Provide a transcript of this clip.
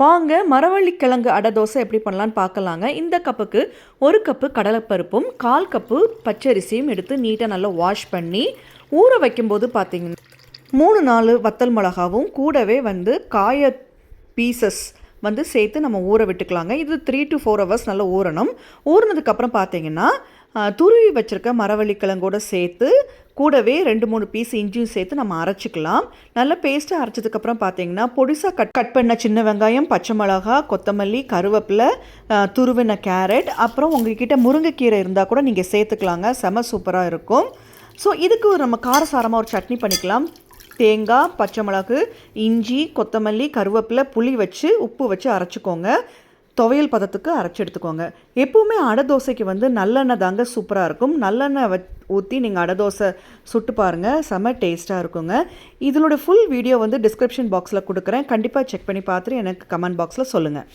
வாங்க மரவள்ளிக்கிழங்கு அடை தோசை எப்படி பண்ணலான்னு பார்க்கலாங்க. இந்த கப்புக்கு ஒரு கப்பு கடலைப்பருப்பும் கால் கப்பு பச்சரிசியும் எடுத்து நீட்டாக நல்லா வாஷ் பண்ணி ஊற வைக்கும்போது பார்த்தீங்கன்னா மூணு நாலு வத்தல் மிளகாவும் கூடவே வந்து காய பீசஸ் வந்து சேர்த்து நம்ம ஊற விட்டுக்கலாங்க. இது த்ரீ டு ஃபோர் ஹவர்ஸ் நல்லா ஊறணும். ஊறினதுக்கப்புறம் பார்த்தீங்கன்னா துருவி வச்சுருக்க மரவள்ளிக்கிழங்கோட சேர்த்து கூடவே ரெண்டு மூணு பீஸ் இஞ்சியும் சேர்த்து நம்ம அரைச்சிக்கலாம். நல்ல பேஸ்ட்டாக அரைச்சதுக்கப்புறம் பார்த்தீங்கன்னா பொடிசாக கட் கட் பண்ண சின்ன வெங்காயம் பச்சை மிளகா கொத்தமல்லி கருவேப்பிலை துருவின கேரட் அப்புறம் உங்ககிட்ட முருங்கைக்கீரை இருந்தால் கூட நீங்கள் சேர்த்துக்கலாங்க. செம சூப்பராக இருக்கும். ஸோ இதுக்கு ஒரு நம்ம காரசாரமாக ஒரு சட்னி பண்ணிக்கலாம். தேங்காய் பச்சை மிளகு இஞ்சி கொத்தமல்லி கருவேப்பிலை புளி வச்சு உப்பு வச்சு அரைச்சிக்கோங்க. துவையல் பதத்துக்கு அரைச்சி எடுத்துக்கோங்க. எப்போவுமே அடை தோசைக்கு வந்து நல்லெண்ணெய் தாங்க சூப்பராக இருக்கும். நல்லெண்ணெய் வ ஊற்றி நீங்கள் அடை தோசை சுட்டு பாருங்கள் செம டேஸ்ட்டாக இருக்குங்க. இதனோட ஃபுல் வீடியோ வந்து டிஸ்கிரிப்ஷன் பாக்ஸில் கொடுக்குறேன். கண்டிப்பாக செக் பண்ணி பார்த்துட்டு எனக்கு கமெண்ட் பாக்ஸில் சொல்லுங்கள்